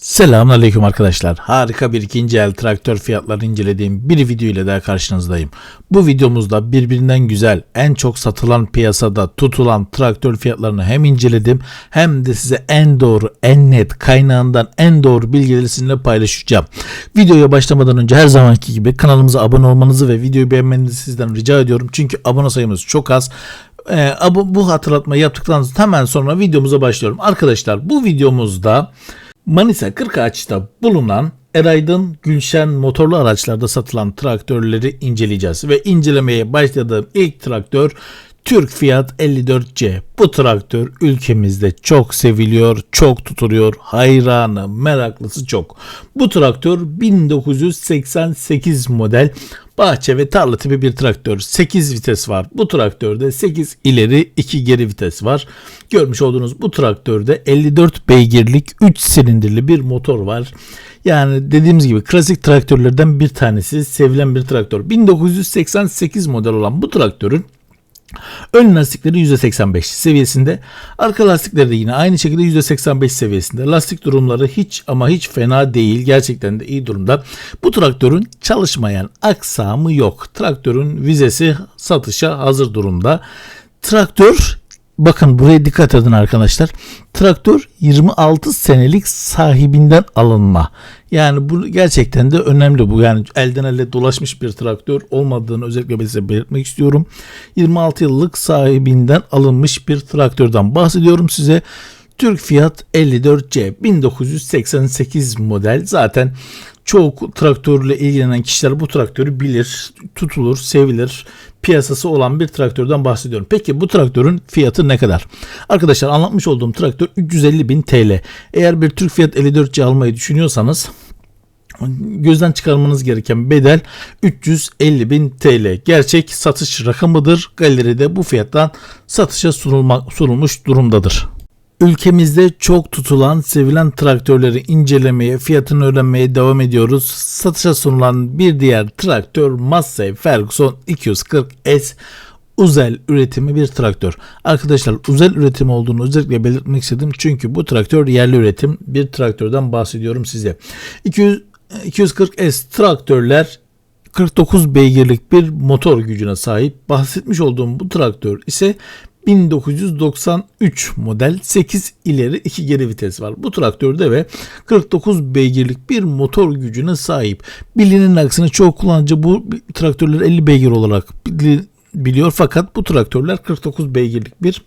Selamünaleyküm arkadaşlar. Harika bir ikinci el traktör fiyatlarını incelediğim bir video ile daha karşınızdayım. Bu videomuzda birbirinden güzel, en çok satılan piyasada tutulan traktör fiyatlarını hem inceledim hem de size en doğru, en net, kaynağından en doğru bilgileri sizinle paylaşacağım. Videoya başlamadan önce her zamanki gibi kanalımıza abone olmanızı ve videoyu beğenmenizi sizden rica ediyorum. Çünkü abone sayımız çok az. Bu, bu hatırlatmayı yaptıktan hemen sonra videomuza başlıyorum. Arkadaşlar bu videomuzda Manisa Kırkağaç'ta bulunan Eraydın Gülşen motorlu araçlarda satılan traktörleri inceleyeceğiz. Ve incelemeye başladığım ilk traktör Türk Fiat 54C. Bu traktör ülkemizde çok seviliyor, çok tutuluyor, hayranı, meraklısı çok. Bu traktör 1988 model bahçe ve tarla tipi bir traktör. 8 vites var. Bu traktörde 8 ileri 2 geri vites var. Görmüş olduğunuz bu traktörde 54 beygirlik 3 silindirli bir motor var. Yani dediğimiz gibi klasik traktörlerden bir tanesi sevilen bir traktör. 1988 model olan bu traktörün Ön lastikleri %85 seviyesinde. Arka lastikleri de yine aynı şekilde %85 seviyesinde. Lastik durumları hiç ama hiç fena değil. Gerçekten de iyi durumda. Bu traktörün çalışmayan aksamı yok. Traktörün vizesi satışa hazır durumda. Traktör Bakın buraya dikkat edin arkadaşlar. Traktör 26 senelik sahibinden alınma. Yani bu gerçekten de önemli bu. Yani elden ele dolaşmış bir traktör olmadığını özellikle size belirtmek istiyorum. 26 yıllık sahibinden alınmış bir traktörden bahsediyorum size. Türk Fiat 54C 1988 model zaten çoğu traktörle ilgilenen kişiler bu traktörü bilir, tutulur, sevilir, piyasası olan bir traktörden bahsediyorum. Peki bu traktörün fiyatı ne kadar? Arkadaşlar anlatmış olduğum traktör 350 bin TL. Eğer bir Türk Fiat 54C almayı düşünüyorsanız gözden çıkarmanız gereken bedel 350 bin TL. Gerçek satış rakamıdır. Galeride bu fiyattan satışa sunulma, sunulmuş durumdadır. Ülkemizde çok tutulan, sevilen traktörleri incelemeye, fiyatını öğrenmeye devam ediyoruz. Satışa sunulan bir diğer traktör Massey Ferguson 240S Uzel üretimi bir traktör. Arkadaşlar Uzel üretimi olduğunu özellikle belirtmek istedim. Çünkü bu traktör yerli üretim bir traktörden bahsediyorum size. 200, 240S traktörler 49 beygirlik bir motor gücüne sahip. Bahsetmiş olduğum bu traktör ise 1993 model 8 ileri 2 geri vites var. Bu traktörde ve 49 beygirlik bir motor gücüne sahip. Bilinen aksine çoğu kullanıcı bu traktörleri 50 beygir olarak biliyor fakat bu traktörler 49 beygirlik bir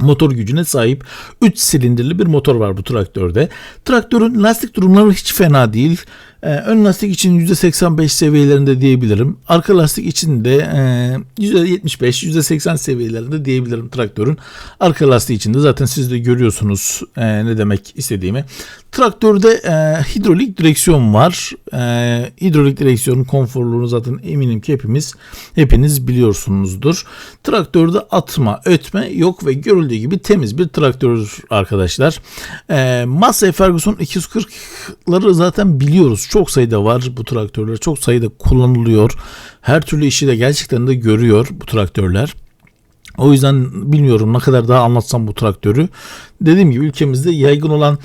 motor gücüne sahip 3 silindirli bir motor var bu traktörde. Traktörün lastik durumları hiç fena değil. Ee, ön lastik için %85 seviyelerinde diyebilirim. Arka lastik için de e, %75, %80 seviyelerinde diyebilirim traktörün. Arka lastiği için de zaten siz de görüyorsunuz e, ne demek istediğimi. Traktörde e, hidrolik direksiyon var. E, hidrolik direksiyonun konforluğunu zaten eminim ki hepimiz hepiniz biliyorsunuzdur. Traktörde atma, ötme yok ve görüldüğü gibi temiz bir traktör arkadaşlar. E, Massey Ferguson 240'ları zaten biliyoruz çok sayıda var bu traktörler. Çok sayıda kullanılıyor. Her türlü işi de gerçekten de görüyor bu traktörler. O yüzden bilmiyorum ne kadar daha anlatsam bu traktörü. Dediğim gibi ülkemizde yaygın olan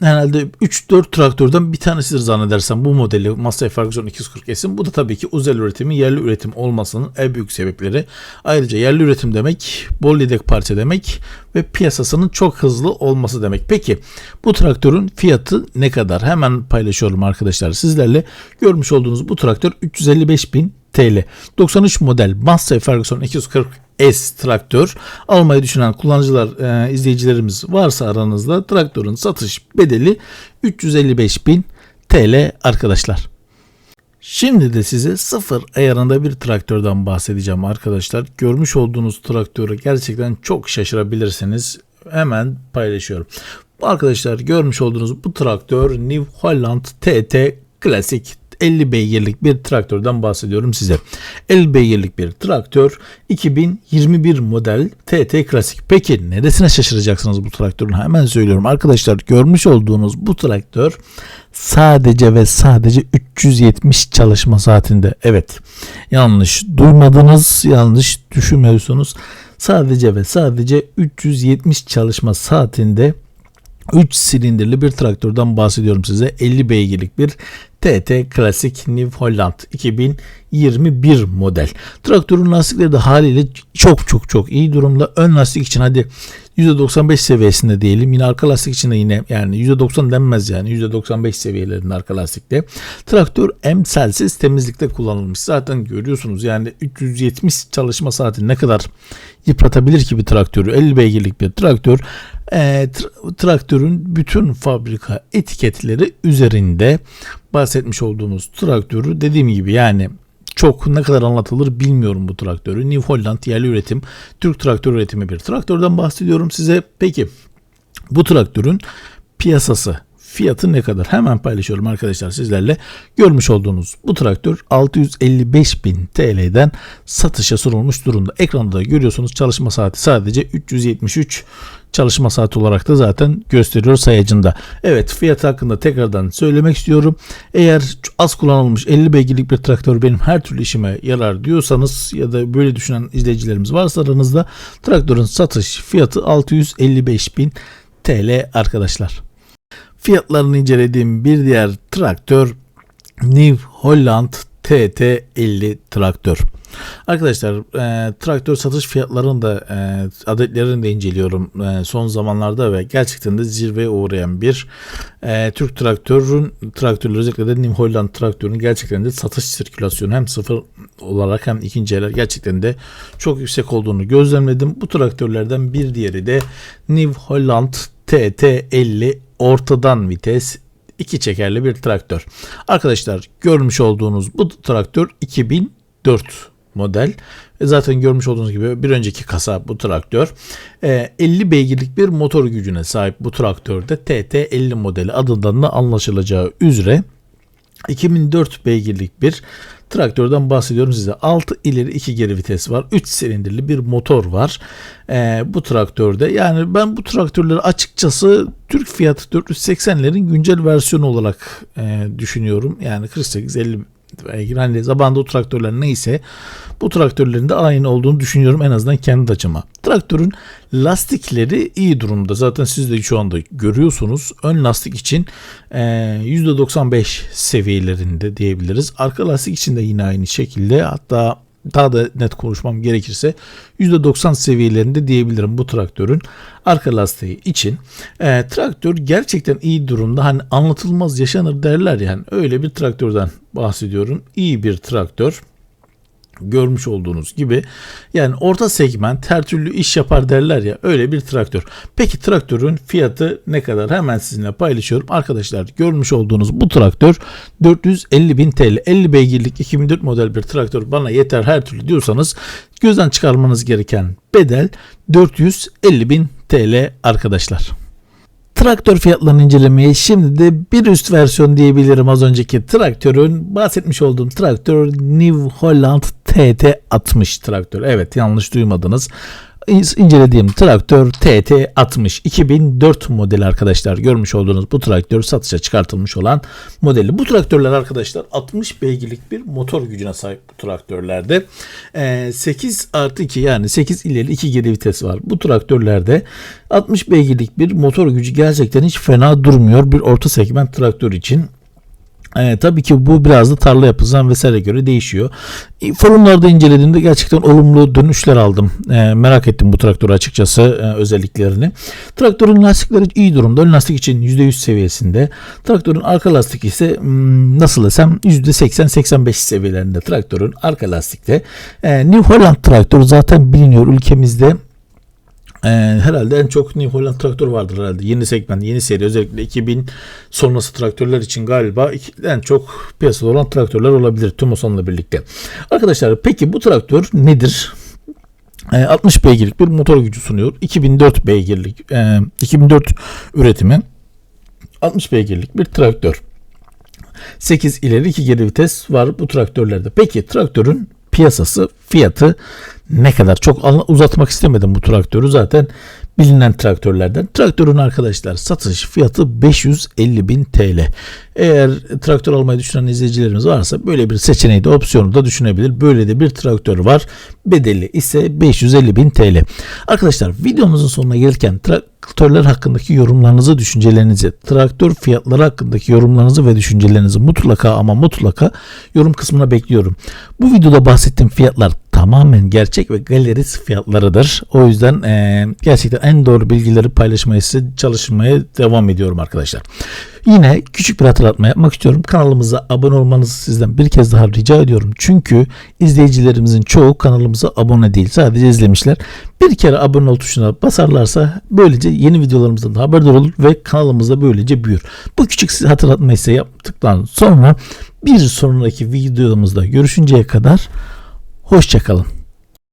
herhalde 3-4 traktörden bir tanesidir zannedersem bu modeli Massey Ferguson 240S'in. Bu da tabii ki özel üretimi yerli üretim olmasının en büyük sebepleri. Ayrıca yerli üretim demek bol yedek parça demek ve piyasasının çok hızlı olması demek. Peki bu traktörün fiyatı ne kadar? Hemen paylaşıyorum arkadaşlar sizlerle. Görmüş olduğunuz bu traktör 355 bin TL. 93 model Massey Ferguson 240 S traktör almayı düşünen kullanıcılar, e, izleyicilerimiz varsa aranızda traktörün satış bedeli 355 bin TL arkadaşlar. Şimdi de size sıfır ayarında bir traktörden bahsedeceğim arkadaşlar. Görmüş olduğunuz traktörü gerçekten çok şaşırabilirsiniz. Hemen paylaşıyorum. Arkadaşlar görmüş olduğunuz bu traktör New Holland TT Classic 50 beygirlik bir traktörden bahsediyorum size. 50 beygirlik bir traktör 2021 model TT Klasik. Peki neresine şaşıracaksınız bu traktörün? Hemen söylüyorum. Arkadaşlar görmüş olduğunuz bu traktör sadece ve sadece 370 çalışma saatinde. Evet yanlış duymadınız yanlış düşünmüyorsunuz. Sadece ve sadece 370 çalışma saatinde 3 silindirli bir traktörden bahsediyorum size. 50 beygirlik bir TT Klasik New Holland 2021 model. Traktörün lastikleri de haliyle çok çok çok iyi durumda. Ön lastik için hadi %95 seviyesinde diyelim. Yine arka lastik için de yine yani %90 denmez yani %95 seviyelerinde arka lastikte. Traktör emsalsiz temizlikte kullanılmış. Zaten görüyorsunuz yani 370 çalışma saati ne kadar yıpratabilir ki bir traktörü. 50 beygirlik bir traktör. E, tra- traktörün bütün fabrika etiketleri üzerinde bahsetmiş olduğumuz traktörü dediğim gibi yani çok ne kadar anlatılır bilmiyorum bu traktörü. New Holland yerli üretim, Türk traktör üretimi bir traktörden bahsediyorum size. Peki bu traktörün piyasası fiyatı ne kadar? Hemen paylaşıyorum arkadaşlar sizlerle. Görmüş olduğunuz bu traktör 655 bin TL'den satışa sunulmuş durumda. Ekranda da görüyorsunuz çalışma saati sadece 373 çalışma saati olarak da zaten gösteriyor sayacında. Evet fiyat hakkında tekrardan söylemek istiyorum. Eğer az kullanılmış 50 beygirlik bir traktör benim her türlü işime yarar diyorsanız ya da böyle düşünen izleyicilerimiz varsa aranızda traktörün satış fiyatı 655 bin TL arkadaşlar. Fiyatlarını incelediğim bir diğer traktör New Holland TT50 traktör. Arkadaşlar e, traktör satış fiyatlarını da e, adetlerini de inceliyorum e, son zamanlarda ve gerçekten de zirveye uğrayan bir e, Türk traktörün traktörleri özellikle de New Holland traktörünün gerçekten de satış sirkülasyonu hem sıfır olarak hem ikinci eller gerçekten de çok yüksek olduğunu gözlemledim. Bu traktörlerden bir diğeri de New Holland TT50 ortadan vites iki çekerli bir traktör. Arkadaşlar görmüş olduğunuz bu traktör 2004 model. E zaten görmüş olduğunuz gibi bir önceki kasa bu traktör. E, 50 beygirlik bir motor gücüne sahip bu traktörde TT50 modeli adından da anlaşılacağı üzere 2004 beygirlik bir traktörden bahsediyorum size. 6 ileri 2 geri vites var. 3 silindirli bir motor var. Ee, bu traktörde yani ben bu traktörleri açıkçası Türk fiyatı 480'lerin güncel versiyonu olarak e, düşünüyorum. Yani 48 50 yani zabanda o traktörler neyse bu traktörlerin de aynı olduğunu düşünüyorum en azından kendi açıma. Traktörün lastikleri iyi durumda. Zaten siz de şu anda görüyorsunuz. Ön lastik için e, %95 seviyelerinde diyebiliriz. Arka lastik için de yine aynı şekilde. Hatta daha da net konuşmam gerekirse %90 seviyelerinde diyebilirim bu traktörün arka lastiği için. E, traktör gerçekten iyi durumda. Hani anlatılmaz yaşanır derler yani öyle bir traktörden bahsediyorum. İyi bir traktör görmüş olduğunuz gibi yani orta segment her türlü iş yapar derler ya öyle bir traktör. Peki traktörün fiyatı ne kadar? Hemen sizinle paylaşıyorum. Arkadaşlar görmüş olduğunuz bu traktör 450 bin TL 50 beygirlik 2004 model bir traktör bana yeter her türlü diyorsanız gözden çıkarmanız gereken bedel 450 bin TL arkadaşlar traktör fiyatlarını incelemeye şimdi de bir üst versiyon diyebilirim az önceki traktörün bahsetmiş olduğum traktör New Holland TT60 traktör. Evet yanlış duymadınız incelediğim traktör TT60 2004 modeli arkadaşlar görmüş olduğunuz bu traktör satışa çıkartılmış olan modeli. Bu traktörler arkadaşlar 60 beygirlik bir motor gücüne sahip bu traktörlerde. 8 ee, artı 2 yani 8 ileri 2 geri vites var. Bu traktörlerde 60 beygirlik bir motor gücü gerçekten hiç fena durmuyor bir orta segment traktör için. E, tabii ki bu biraz da tarla yapısından vesaire göre değişiyor. E, forumlarda incelediğimde gerçekten olumlu dönüşler aldım. E, merak ettim bu traktörü açıkçası e, özelliklerini. Traktörün lastikleri iyi durumda. Ön lastik için %100 seviyesinde. Traktörün arka lastik ise hmm, nasıl desem %80-85 seviyelerinde traktörün arka lastikte. E, New Holland traktör zaten biliniyor ülkemizde ee, herhalde en çok New Holland traktör vardır herhalde. Yeni segment, yeni seri özellikle 2000 sonrası traktörler için galiba en çok piyasada olan traktörler olabilir Tucson birlikte. Arkadaşlar peki bu traktör nedir? 60 ee, beygirlik bir motor gücü sunuyor. 2004 beygirlik, e, 2004 üretimi 60 beygirlik bir traktör. 8 ileri 2 geri vites var bu traktörlerde. Peki traktörün piyasası fiyatı ne kadar? Çok uzatmak istemedim bu traktörü zaten bilinen traktörlerden. Traktörün arkadaşlar satış fiyatı 550 bin TL. Eğer traktör almayı düşünen izleyicilerimiz varsa böyle bir seçeneği de opsiyonu da düşünebilir. Böyle de bir traktör var. Bedeli ise 550 bin TL. Arkadaşlar videomuzun sonuna gelirken traktörler hakkındaki yorumlarınızı, düşüncelerinizi, traktör fiyatları hakkındaki yorumlarınızı ve düşüncelerinizi mutlaka ama mutlaka yorum kısmına bekliyorum. Bu videoda bahsettiğim fiyatlar tamamen gerçek ve galerist fiyatlarıdır. O yüzden eee, gerçekten en doğru bilgileri paylaşmaya çalışmaya devam ediyorum arkadaşlar. Yine küçük bir hatırlatma yapmak istiyorum. Kanalımıza abone olmanızı sizden bir kez daha rica ediyorum. Çünkü izleyicilerimizin çoğu kanalımıza abone değil. Sadece izlemişler. Bir kere abone ol tuşuna basarlarsa böylece yeni videolarımızdan da haberdar olur ve kanalımızda böylece büyür. Bu küçük hatırlatmayı ise yaptıktan sonra bir sonraki videomuzda görüşünceye kadar hoşçakalın.